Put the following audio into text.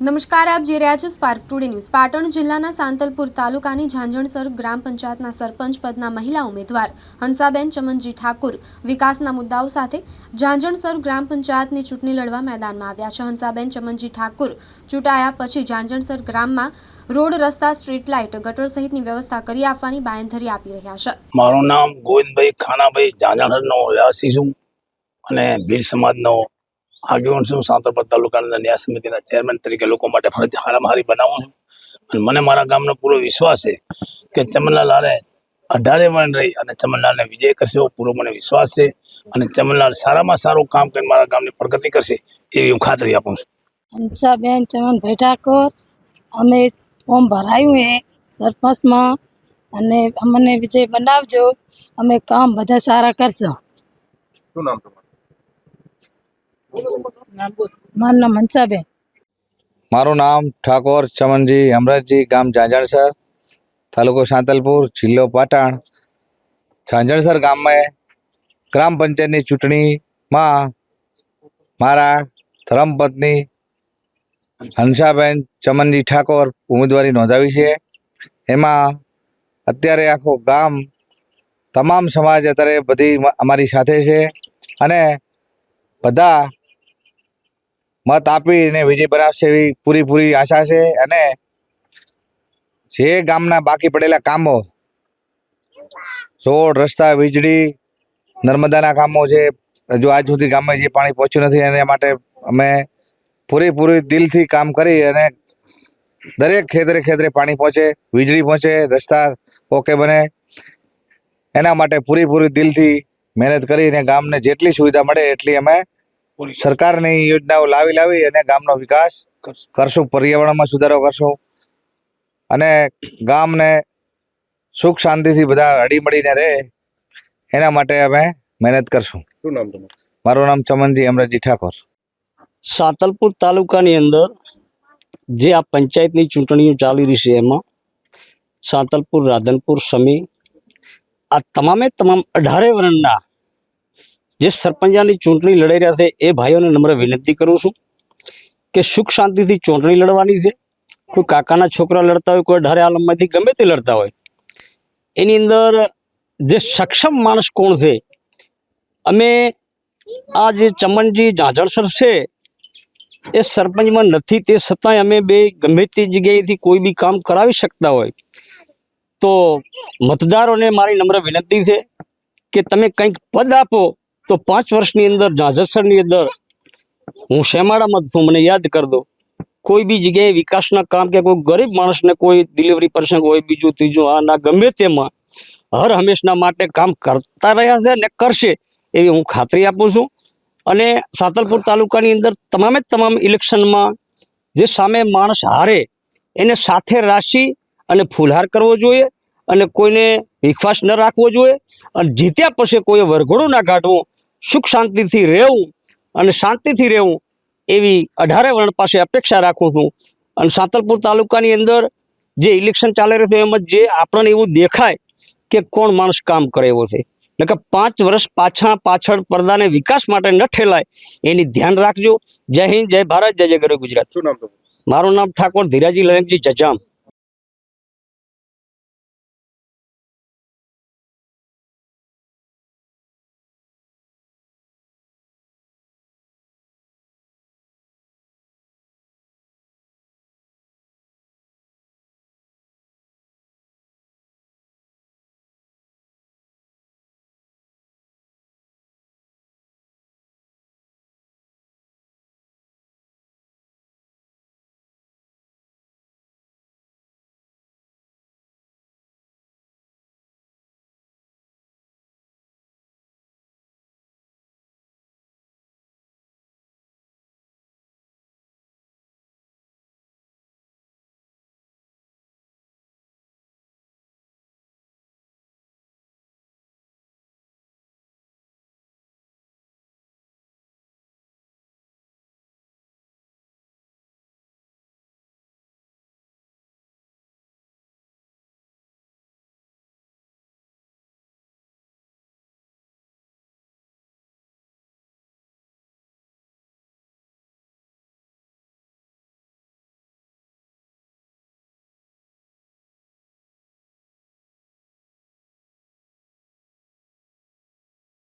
નમસ્કાર, આપ જે રહ્યા છો સ્પાર્ક ટુડે ન્યૂઝ પાટણ જિલ્લાના સાંતલપુર તાલુકાની ઝાંઝણસર ગ્રામ પંચાયતના સરપંચ પદના મહિલા ઉમેદવાર હંસાબેન ચમનજી ઠાકુર વિકાસના મુદ્દાઓ સાથે ઝાંઝણસર ગ્રામ પંચાયતની ચૂંટણી લડવા મેદાનમાં આવ્યા છે. હંસાબેન ચમનજી ઠાકુર ચૂંટાયા પછી ઝાંઝણસર ગ્રામમાં રોડ રસ્તા, સ્ટ્રીટ લાઇટ, ગટર સહિતની વ્યવસ્થા કરી આપવાની બાંયધરી આપી રહ્યા છે. મારું નામ ગોવિંદભાઈ ખાનાભાઈ ઝાંઝણસરનો રહેવાસી છું અને ભીલ સમાજનો આગેવાન છું સાંતરપર તાલુકાના ન્યાય સમિતિના ચેરમેન તરીકે લોકો માટે ફરજ હારામહારી બનાવું છું. અને મને મારા ગામનો પૂરો વિશ્વાસ છે કે ચમનલાલ હારે અઢારે વણ રહી અને ચમનલાલને વિજય કરશે એવો પૂરો મને વિશ્વાસ છે. અને ચમનલાલ સારામાં સારું કામ કરીને મારા ગામની પ્રગતિ કરશે એવી હું ખાતરી આપું છું. હંસાબેન ચમનભાઈ ઠાકોર અમે ફોર્મ ભરાયું હે સરપંચમાં અને અમને વિજય બનાવજો. અમે કામ બધા સારા કરશું. શું નામ તમારું? મારું નામ મારું નામ ઠાકોર ચમનજી હમરાજજી ગામ ઝાંઝણસર, તાલુકો સાંતલપુર, જિલ્લો પાટણ. ઝાંઝણસર ગામમાં ગ્રામ પંચાયતની ચૂંટણીમાં મારા ધરમપત્ની હંસાબેન ચમનજી ઠાકોર ઉમેદવારી નોંધાવી છે. એમાં અત્યારે આખું ગામ, તમામ સમાજ અત્યારે બધી અમારી સાથે છે અને બધા મત આપીને વિજય બનાવશે એવી પૂરીપૂરી આશા છે અને જે ગામના બાકી પડેલા કામો, રોડ, રસ્તા, વીજળી, નર્મદાના કામો છે, હજુ આજ સુધી ગામમાં જે પાણી પહોંચ્યું નથી એના માટે અમે પૂરેપૂરી દિલથી કામ કરી અને દરેક ખેતરે ખેતરે પાણી પહોંચે, વીજળી પહોંચે, રસ્તા ઓકે બને. એના માટે પૂરેપૂરી દિલથી મહેનત કરીને ગામને જેટલી સુવિધા મળે એટલી અમે સરકારની યોજનાઓ લાવી લાવી અને ગામનો વિકાસ કરશું પર્યાવરણમાં સુધારો કરશું. અને ગામને સુખ શાંતિથી બધા હળીમળીને રહે એના માટે અમે મહેનત કરશું. શું નામ તમારું? મારું નામ ચમનજી અમરજી ઠાકોર. સાતલપુર તાલુકાની અંદર જે આ પંચાયતની ચૂંટણીઓ ચાલી રહી છે એમાં સાંતલપુર રાધનપુર સમી આ તમામે તમામ અઢારે વર્ણના જે સરપંચાની ચૂંટણી લડાઈ રહ્યા છે, એ ભાઈઓને નમ્ર વિનંતી કરું છું કે સુખ શાંતિથી ચૂંટણી લડવાની છે. કોઈ કાકાના છોકરા લડતા હોય, કોઈ અઢારે આલમમાંથી ગમે તે લડતા હોય. એની અંદર જે સક્ષમ માણસ કોણ છે, અમે આ જે ચમનજી ઝાંઝણસર છે, એ સરપંચમાં નથી, તે છતાંય અમે બે ગમે તે જગ્યાએથી કોઈ બી કામ કરાવી શકતા હોય. તો મતદારોને મારી નમ્ર વિનંતી છે કે તમે કંઈક પદ આપો તો પાંચ વર્ષની અંદર ઝાંઝરસરની અંદર, હું શેમાડામાં છું, મને યાદ કર દો. કોઈ બી જગ્યાએ વિકાસના કામ કે કોઈ ગરીબ માણસને કોઈ ડિલિવરી પ્રસંગ હોય, બીજું, ત્રીજું, આ ના ગમે તેમાં, હર હંમેશના માટે કામ કરતા રહ્યા છે અને કરશે એવી હું ખાતરી આપું છું. અને સાતલપુર તાલુકાની અંદર તમામે તમામ ઇલેક્શનમાં જે સામે માણસ હારે, એને સાથે રાશી અને ફૂલહાર કરવો જોઈએ અને કોઈને વિશ્વાસ ન રાખવો જોઈએ. અને જીત્યા પછી કોઈ વરઘોડું ના કાઢવું સુખ શાંતિથી રહેવું અને શાંતિથી રહેવું એવી અઢારે વર્ણ પાસે અપેક્ષા રાખું છું. અને સાતલપુર તાલુકાની અંદર જે ઇલેક્શન ચાલી રહ્યું છે એમાં જે આપણને એવું દેખાય કે કોણ માણસ કામ કરે એવો છે. એટલે કે પાંચ વર્ષ પાછા પાછળ પડદાને વિકાસ માટે ન ઠેલાય એની ધ્યાન રાખજો. જય હિન્દ જય ભારત જય જય ગરુ ગુજરાત. શું નામ મારું નામ ઠાકોર ધીરાજી લયંગજી જજામ.